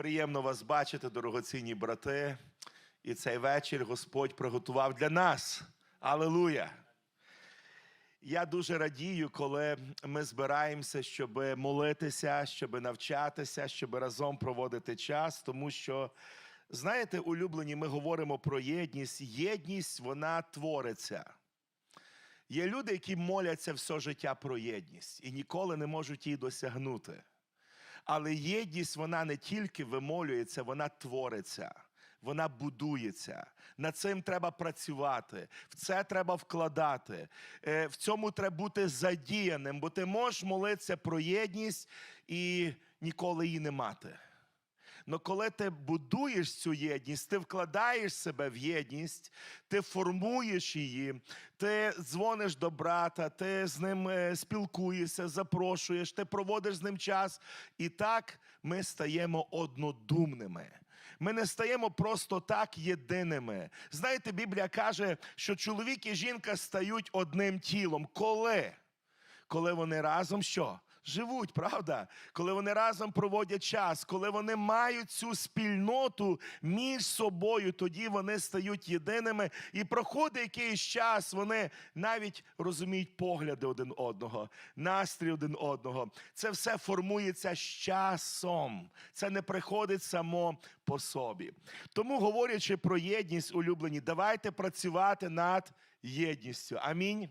Приємно вас бачити, дорогоцінні брати. І цей вечір Господь приготував для нас. Алелуя! Я дуже радію, коли ми збираємося, щоб молитися, щоб навчатися, щоб разом проводити час, тому що, знаєте, улюблені, ми говоримо про єдність. Єдність вона твориться. Є люди, які моляться все життя про єдність і ніколи не можуть її досягнути. Але єдність вона не тільки вимолюється, вона твориться, вона будується. Над цим треба працювати, в це треба вкладати, Е, в цьому треба бути задіяним, бо ти можеш молитися про єдність і ніколи її не мати. Но коли ти будуєш цю єдність, ти вкладаєш себе в єдність, ти формуєш її, ти дзвониш до брата, ти з ним е, спілкуєшся, запрошуєш, ти проводиш з ним час. І так ми стаємо однодумними. Ми не стаємо просто так єдиними. Знаєте, Біблія каже, що чоловік і жінка стають одним тілом. Коли? коли вони разом що? Живуть, правда? Коли вони разом проводять час, коли вони мають цю спільноту між собою, тоді вони стають єдиними. І проходить якийсь час, вони навіть розуміють погляди один одного, настрій один одного. Це все формується з часом. Це не приходить само по собі. Тому, говорячи про єдність, улюблені, давайте працювати над єдністю. Амінь.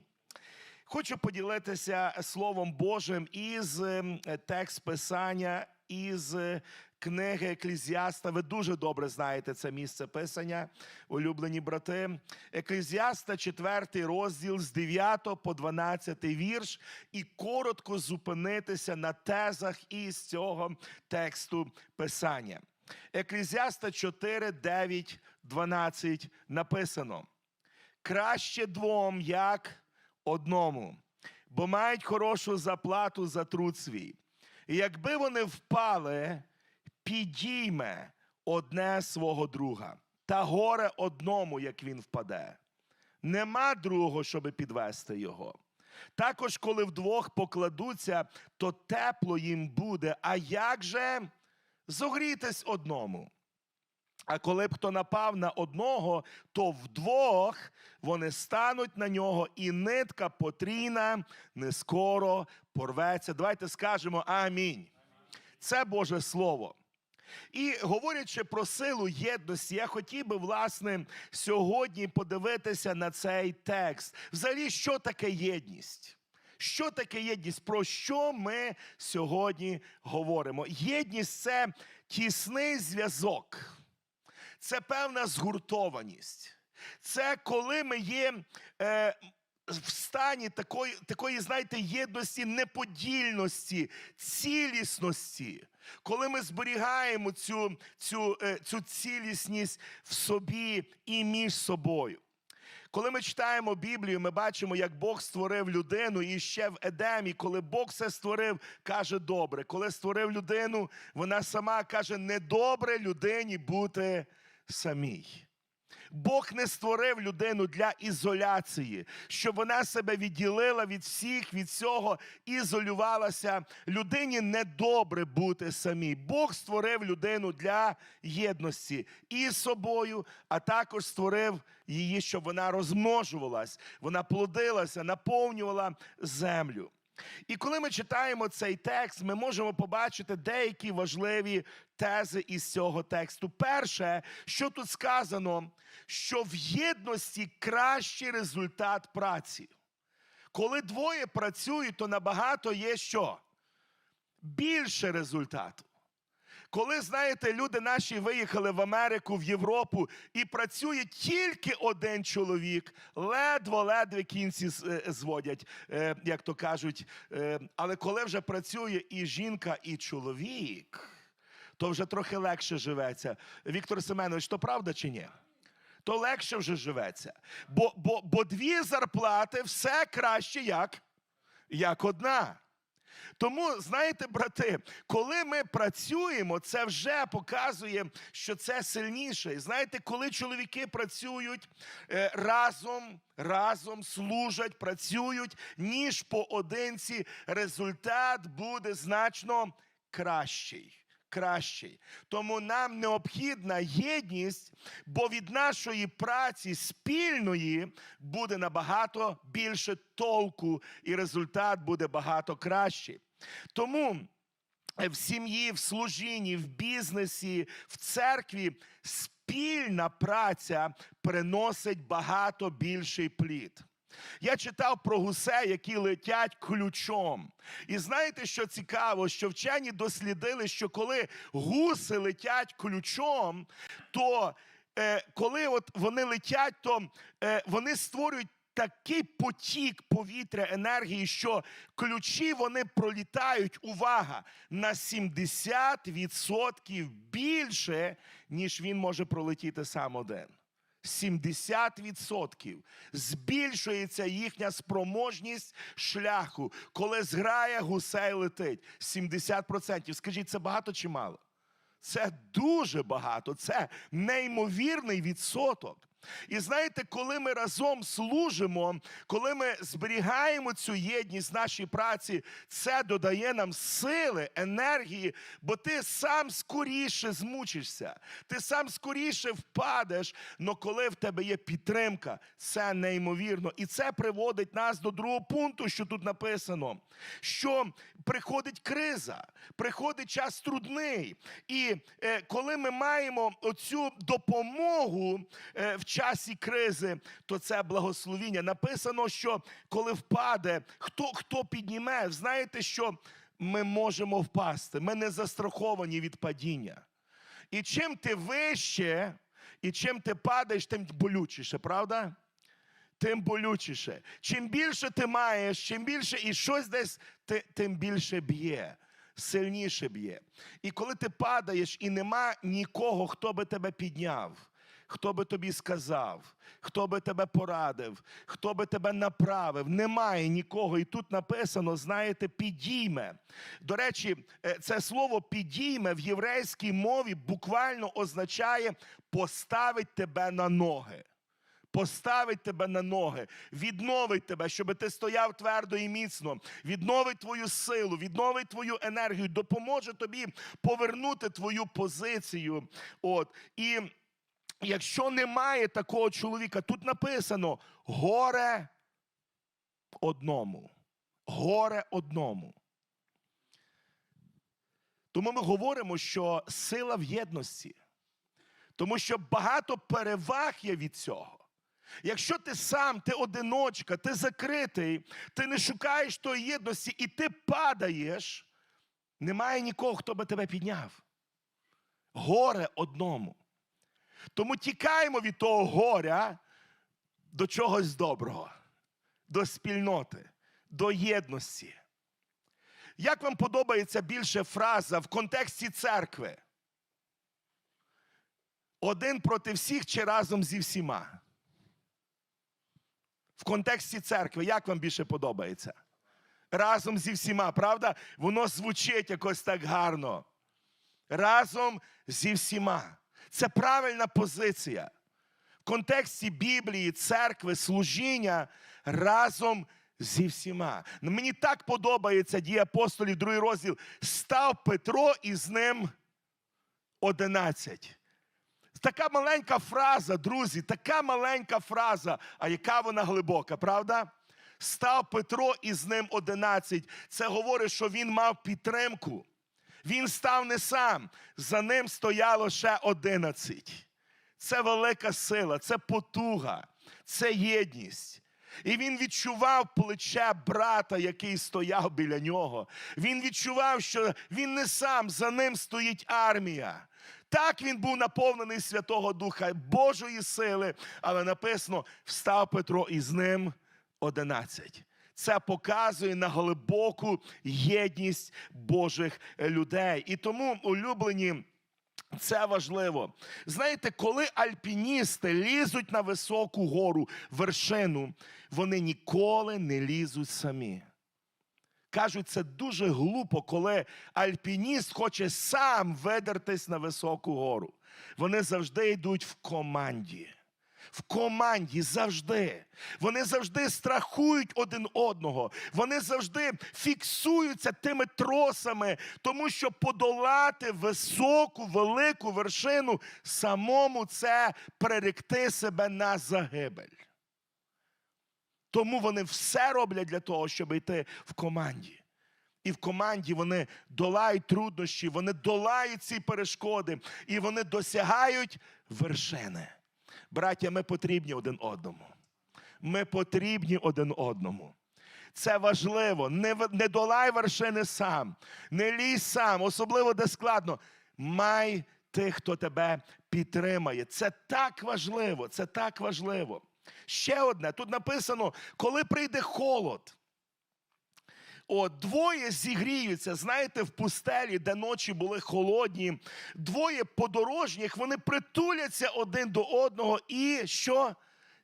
Хочу поділитися Словом Божим із ем, текст Писання, із е, книги Еклезіаста. Ви дуже добре знаєте це місце писання, улюблені брати. Еклезіаста, 4 розділ з 9 по 12 вірш, і коротко зупинитися на тезах із цього тексту Писання. Еклезіаста 4, 9, 12 написано. Краще двом, як одному, бо мають хорошу заплату за труд свій. І якби вони впали, підійме одне свого друга, та горе одному, як він впаде. Нема другого, щоб підвести його. Також, коли вдвох покладуться, то тепло їм буде. А як же зогрітись одному? А коли б хто напав на одного, то вдвох вони стануть на нього, і нитка потрійна не скоро порветься. Давайте скажемо амінь. Це Боже Слово. І говорячи про силу єдності, я хотів би, власне, сьогодні подивитися на цей текст. Взагалі, що таке єдність? Що таке єдність? Про що ми сьогодні говоримо? Єдність це тісний зв'язок це певна згуртованість. Це коли ми є е, в стані такої, такої, знаєте, єдності, неподільності, цілісності, коли ми зберігаємо цю, цю, е, цю цілісність в собі і між собою. Коли ми читаємо Біблію, ми бачимо, як Бог створив людину і ще в Едемі, коли Бог все створив, каже добре. Коли створив людину, вона сама каже, недобре людині бути самій. Бог не створив людину для ізоляції, щоб вона себе відділила від всіх, від всього, ізолювалася. Людині недобре бути самій. Бог створив людину для єдності і собою, а також створив її, щоб вона розмножувалась, вона плодилася, наповнювала землю. І коли ми читаємо цей текст, ми можемо побачити деякі важливі тези із цього тексту. Перше, що тут сказано, що в єдності кращий результат праці. Коли двоє працюють, то набагато є що? Більше результату. Коли, знаєте, люди наші виїхали в Америку, в Європу і працює тільки один чоловік, ледве-ледве кінці е, зводять, е, як то кажуть. Е, Але коли вже працює і жінка, і чоловік, то вже трохи легше живеться. Віктор Семенович, то правда чи ні? То легше вже живеться. Бо, бо, бо дві зарплати все краще як, як одна. Тому, знаєте, брати, коли ми працюємо, це вже показує, що це сильніше. І знаєте, коли чоловіки працюють е, разом, разом служать, працюють, ніж поодинці, результат буде значно кращий. Кращий. Тому нам необхідна єдність, бо від нашої праці спільної буде набагато більше толку, і результат буде багато кращий. Тому в сім'ї, в служінні, в бізнесі, в церкві спільна праця приносить багато більший плід. Я читав про гусей, які летять ключом. І знаєте, що цікаво, що вчені дослідили, що коли гуси летять ключом, то е, коли от вони летять, то е, вони створюють такий потік повітря енергії, що ключі вони пролітають, увага, на 70% більше, ніж він може пролетіти сам один. 70% збільшується їхня спроможність шляху, коли зграя гусей летить. 70%. Скажіть, це багато чи мало? Це дуже багато, це неймовірний відсоток. І знаєте, коли ми разом служимо, коли ми зберігаємо цю єдність нашій праці, це додає нам сили, енергії, бо ти сам скоріше змучишся, ти сам скоріше впадеш. але коли в тебе є підтримка, це неймовірно. І це приводить нас до другого пункту, що тут написано: що приходить криза, приходить час трудний. І е, коли ми маємо оцю допомогу е, в часі кризи, то це благословіння. Написано, що коли впаде, хто, хто підніме, знаєте, що ми можемо впасти. Ми не застраховані від падіння. І чим ти вище, і чим ти падаєш, тим болючіше, правда? Тим болючіше. Чим більше ти маєш, чим більше і щось десь, ти, тим більше б'є, сильніше б'є. І коли ти падаєш, і нема нікого, хто би тебе підняв, хто би тобі сказав, хто би тебе порадив, хто би тебе направив, немає нікого. І тут написано, знаєте, підійме. До речі, е, це слово підійме в єврейській мові буквально означає поставить тебе на ноги. Поставить тебе на ноги, відновить тебе, щоб ти стояв твердо і міцно, відновить твою силу, відновить твою енергію, допоможе тобі повернути твою позицію. От і якщо немає такого чоловіка, тут написано горе одному. Горе одному. Тому ми говоримо, що сила в єдності, тому що багато переваг є від цього. Якщо ти сам, ти одиночка, ти закритий, ти не шукаєш тої єдності і ти падаєш, немає нікого, хто би тебе підняв. Горе одному. Тому тікаємо від того горя до чогось доброго, до спільноти, до єдності. Як вам подобається більше фраза в контексті церкви? Один проти всіх чи разом зі всіма? В контексті церкви, як вам більше подобається? Разом зі всіма, правда? Воно звучить якось так гарно. Разом зі всіма. Це правильна позиція. В контексті Біблії, церкви, служіння разом зі всіма. Мені так подобається дії апостолів, другий розділ. Став Петро і з ним одинадцять. Така маленька фраза, друзі, така маленька фраза, а яка вона глибока, правда? Став Петро і з ним одинадцять. Це говорить, що він мав підтримку. Він став не сам, за ним стояло ще одинадцять. Це велика сила, це потуга, це єдність. І він відчував плече брата, який стояв біля нього. Він відчував, що він не сам, за ним стоїть армія. Так він був наповнений Святого Духа, Божої сили, але написано: встав Петро і з ним одинадцять. Це показує на глибоку єдність Божих людей. І тому, улюблені, це важливо. Знаєте, коли альпіністи лізуть на високу гору, вершину, вони ніколи не лізуть самі. Кажуть, це дуже глупо, коли альпініст хоче сам видертись на високу гору. Вони завжди йдуть в команді. В команді завжди. Вони завжди страхують один одного. Вони завжди фіксуються тими тросами, тому що подолати високу, велику вершину самому це переректи себе на загибель. Тому вони все роблять для того, щоб йти в команді. І в команді вони долають труднощі, вони долають ці перешкоди, і вони досягають вершини. Браття, ми потрібні один одному. Ми потрібні один одному. Це важливо. Не, не долай вершини сам, не лізь сам, особливо де складно. Май тих, хто тебе підтримає. Це так важливо, це так важливо. Ще одне, тут написано, коли прийде холод. От, двоє зігріються, знаєте, в пустелі, де ночі були холодні. Двоє подорожніх, вони притуляться один до одного і що?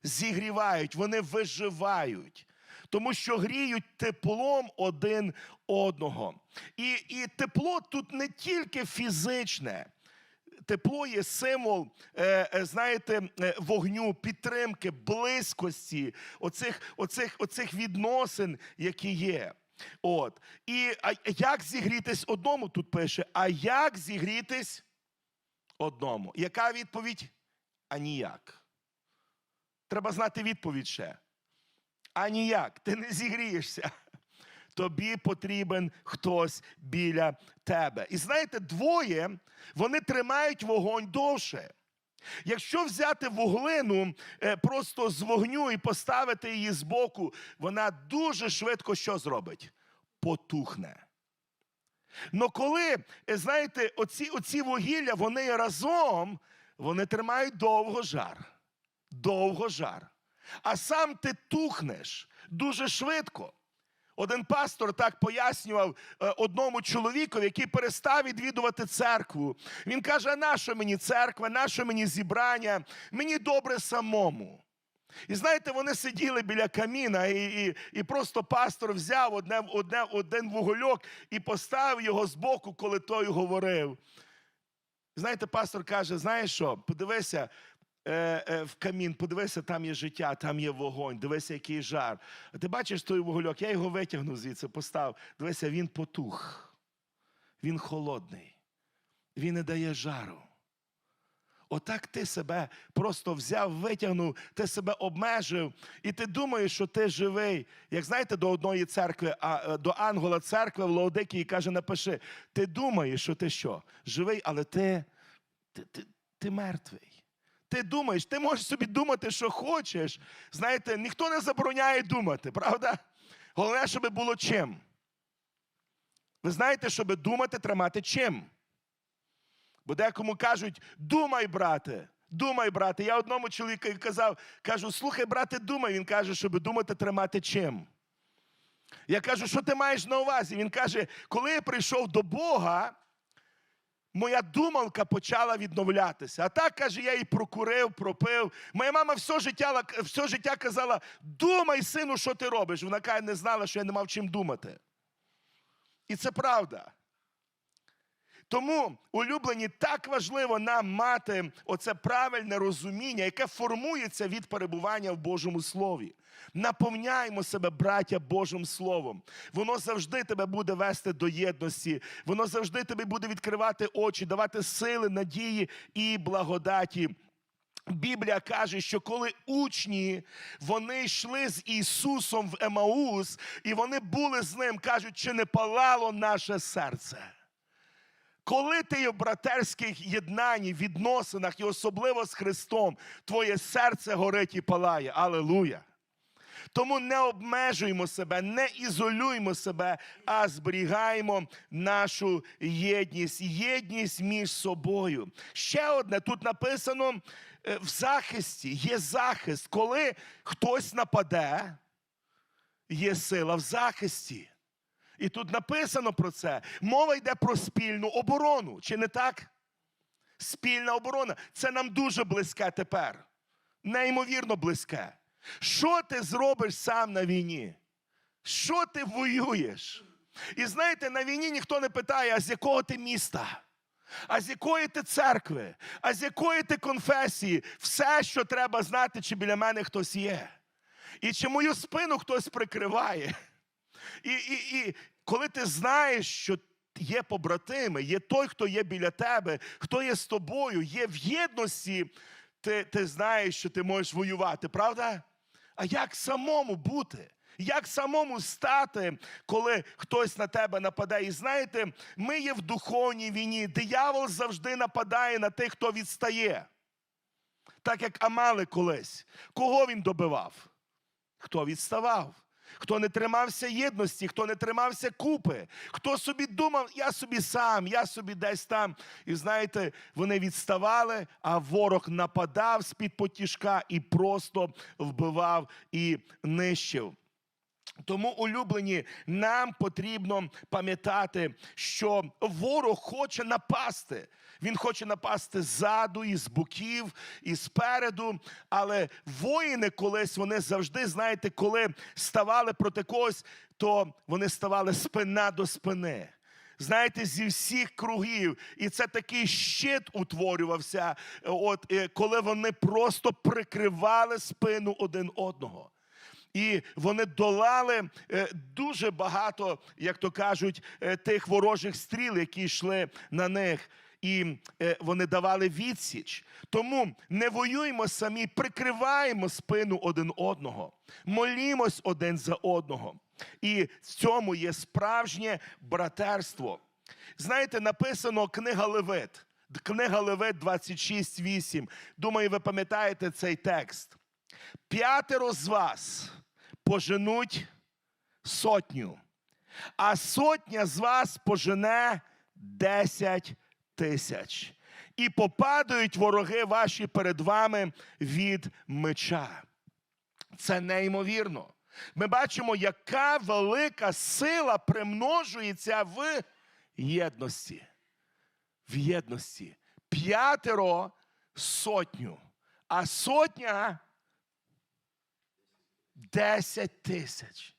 Зігрівають, вони виживають. Тому що гріють теплом один одного. І, і тепло тут не тільки фізичне. Тепло є символ, е, е, знаєте, е, вогню, підтримки, близькості, оцих, оцих, оцих відносин, які є. От. І а як зігрітись одному, тут пише, а як зігрітись одному? Яка відповідь? А ніяк. Треба знати відповідь ще. А ніяк. Ти не зігрієшся. Тобі потрібен хтось біля тебе. І знаєте, двоє вони тримають вогонь довше. Якщо взяти вуглину е, просто з вогню і поставити її збоку, вона дуже швидко що зробить? Потухне. Но коли, е, знаєте, оці, оці вугілля, вони разом, вони тримають довго жар. Довго жар. А сам ти тухнеш дуже швидко. Один пастор так пояснював е, одному чоловікові, який перестав відвідувати церкву. Він каже: а нащо мені церква, нащо мені зібрання? Мені добре самому. І знаєте, вони сиділи біля каміна, і, і, і просто пастор взяв одне, одне, один вугольок і поставив його збоку, коли той говорив. Знаєте, пастор каже: знаєш що, подивися в камін, подивися, там є життя, там є вогонь, дивися, який жар. А ти бачиш той вугольок, я його витягнув звідси, поставив. Дивися, він потух, він холодний, він не дає жару. Отак ти себе просто взяв, витягнув, ти себе обмежив, і ти думаєш, що ти живий. Як знаєте, до одної церкви, а е, до ангела церкви в Лаодикії каже: напиши: ти думаєш, що ти що? Живий, але ти, ти, ти, ти мертвий. Ти думаєш, ти можеш собі думати, що хочеш. Знаєте, ніхто не забороняє думати, правда? Головне, щоб було чим. Ви знаєте, щоб думати, тримати чим. Бо декому кажуть, думай, брате, думай, брате. Я одному чоловіку казав, кажу, слухай, брате, думай. Він каже, щоб думати, тримати чим. Я кажу, що ти маєш на увазі? Він каже, коли я прийшов до Бога, моя думалка почала відновлятися. А так, каже, я її прокурив, пропив. Моя мама все життя, все життя казала: думай, сину, що ти робиш. Вона каже, не знала, що я не мав чим думати. І це правда. Тому, улюблені, так важливо нам мати оце правильне розуміння, яке формується від перебування в Божому Слові. Наповняємо себе, браття, Божим Словом. Воно завжди тебе буде вести до єдності, воно завжди тобі буде відкривати очі, давати сили, надії і благодаті. Біблія каже, що коли учні вони йшли з Ісусом в Емаус, і вони були з ним, кажуть, чи не палало наше серце. Коли ти є в братерських єднанні, відносинах і особливо з Христом, твоє серце горить і палає. Алелуя! Тому не обмежуємо себе, не ізолюємо себе, а зберігаємо нашу єдність, єдність між собою. Ще одне тут написано е, в захисті, є захист. Коли хтось нападе, є сила в захисті. І тут написано про це. Мова йде про спільну оборону. Чи не так? Спільна оборона. Це нам дуже близьке тепер. Неймовірно близьке. Що ти зробиш сам на війні? Що ти воюєш? І знаєте, на війні ніхто не питає, а з якого ти міста? А з якої ти церкви? А з якої ти конфесії? Все, що треба знати, чи біля мене хтось є. І чи мою спину хтось прикриває. І, і, і коли ти знаєш, що є побратими, є той, хто є біля тебе, хто є з тобою, є в єдності, ти, ти знаєш, що ти можеш воювати, правда? А як самому бути? Як самому стати, коли хтось на тебе нападає? І знаєте, ми є в духовній війні. Диявол завжди нападає на тих, хто відстає. Так як Амали колись. Кого він добивав? Хто відставав? Хто не тримався єдності, хто не тримався купи, хто собі думав, я собі сам, я собі десь там. І знаєте, вони відставали, а ворог нападав з-під потішка і просто вбивав і нищив. Тому, улюблені, нам потрібно пам'ятати, що ворог хоче напасти. Він хоче напасти ззаду, і з боків, і спереду. Але воїни колись вони завжди, знаєте, коли ставали проти когось, то вони ставали спина до спини. Знаєте, зі всіх кругів, і це такий щит утворювався, от е, коли вони просто прикривали спину один одного. І вони долали е, дуже багато, як то кажуть, е, тих ворожих стріл, які йшли на них. І е, вони давали відсіч. Тому не воюємо самі, прикриваємо спину один одного, молімось один за одного. І в цьому є справжнє братерство. Знаєте, написано книга Левит, книга Левит 26.8. Думаю, ви пам'ятаєте цей текст. П'ятеро з вас поженуть сотню, а сотня з вас пожене десять тисяч. І попадають вороги ваші перед вами від меча. Це неймовірно. Ми бачимо, яка велика сила примножується в єдності. В єдності. П'ятеро сотню, а сотня 10 тисяч.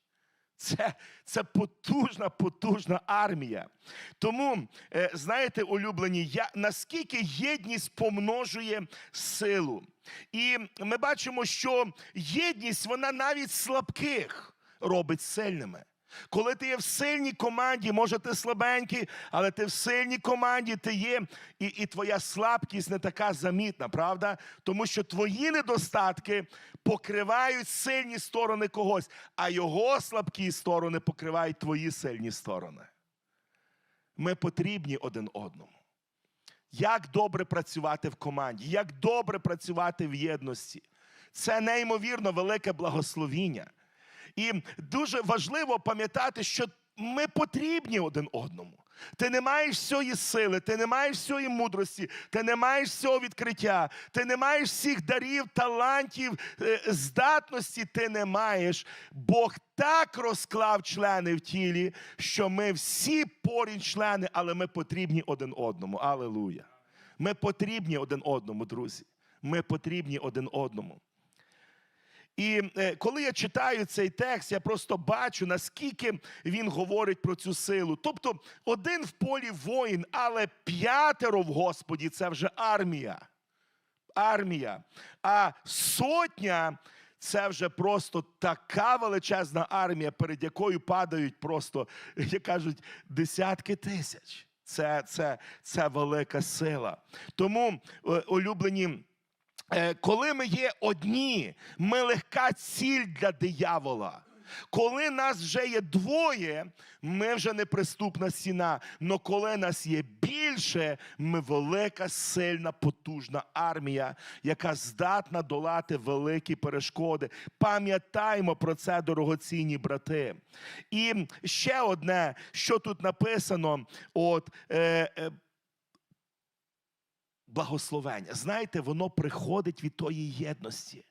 Це, це потужна, потужна армія. Тому, е, знаєте, улюблені, я, наскільки єдність помножує силу. І ми бачимо, що єдність, вона навіть слабких робить сильними. Коли ти є в сильній команді, може ти слабенький, але ти в сильній команді ти є, і, і твоя слабкість не така замітна, правда? Тому що твої недостатки покривають сильні сторони когось, а його слабкі сторони покривають твої сильні сторони. Ми потрібні один одному. Як добре працювати в команді, як добре працювати в єдності. Це неймовірно велике благословіння. І дуже важливо пам'ятати, що ми потрібні один одному. Ти не маєш всієї сили, ти не маєш всієї мудрості, ти не маєш всього відкриття, ти не маєш всіх дарів, талантів, е, здатності ти не маєш. Бог так розклав члени в тілі, що ми всі порівень члени, але ми потрібні один одному. Алелуя. Ми потрібні один одному, друзі. Ми потрібні один одному. І е, коли я читаю цей текст, я просто бачу, наскільки він говорить про цю силу. Тобто, один в полі воїн, але п'ятеро в Господі це вже армія. Армія. А сотня це вже просто така величезна армія, перед якою падають просто, як кажуть, десятки тисяч. Це, це, це велика сила. Тому, улюблені. Е, Коли ми є одні, ми легка ціль для диявола. Коли нас вже є двоє, ми вже неприступна стіна. Но коли нас є більше, ми велика, сильна, потужна армія, яка здатна долати великі перешкоди. Пам'ятаємо про це, дорогоцінні брати. І ще одне, що тут написано: от. Е, е, благословення. Знаєте, воно приходить від тої єдності.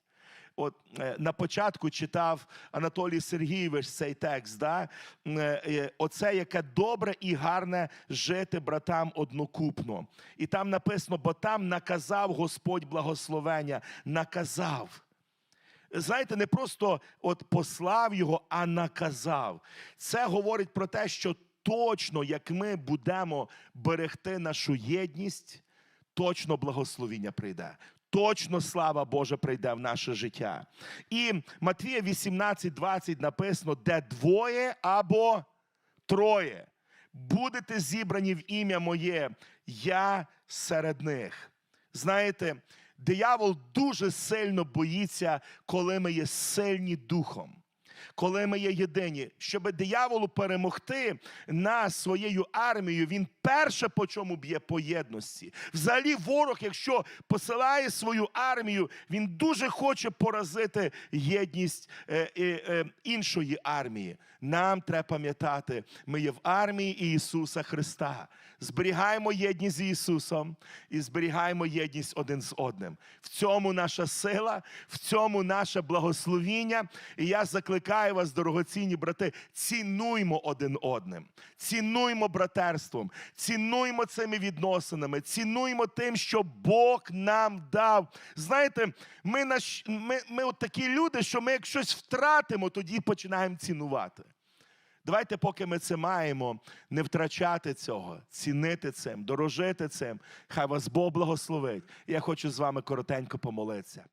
От е, на початку читав Анатолій Сергійович цей текст. Да? Е, е, Оце яке добре і гарне жити братам однокупно. І там написано, бо там наказав Господь благословення, наказав. Знаєте, не просто от послав його, а наказав. Це говорить про те, що точно, як ми будемо берегти нашу єдність, точно благословіння прийде. Точно слава Божа прийде в наше життя. І Матвія 18, 20 написано, де двоє або троє будете зібрані в ім'я моє, я серед них. Знаєте, диявол дуже сильно боїться, коли ми є сильні духом. Коли ми є єдині, щоб дияволу перемогти нас своєю армією, він перше по чому б'є по єдності. Взагалі, ворог, якщо посилає свою армію, він дуже хоче поразити єдність е, е, е, іншої армії. Нам треба пам'ятати, ми є в армії Ісуса Христа. Зберігаємо єдність з Ісусом і зберігаємо єдність один з одним. В цьому наша сила, в цьому наше благословіння. І я закликаю вас, дорогоцінні брати, цінуймо один одним, цінуймо братерством, цінуймо цими відносинами, цінуймо тим, що Бог нам дав. Знаєте, ми, наш, ми, ми от такі люди, що ми як щось втратимо, тоді починаємо цінувати. Давайте, поки ми це маємо, не втрачати цього, цінити цим, дорожити цим. Хай вас Бог благословить. Я хочу з вами коротенько помолитися.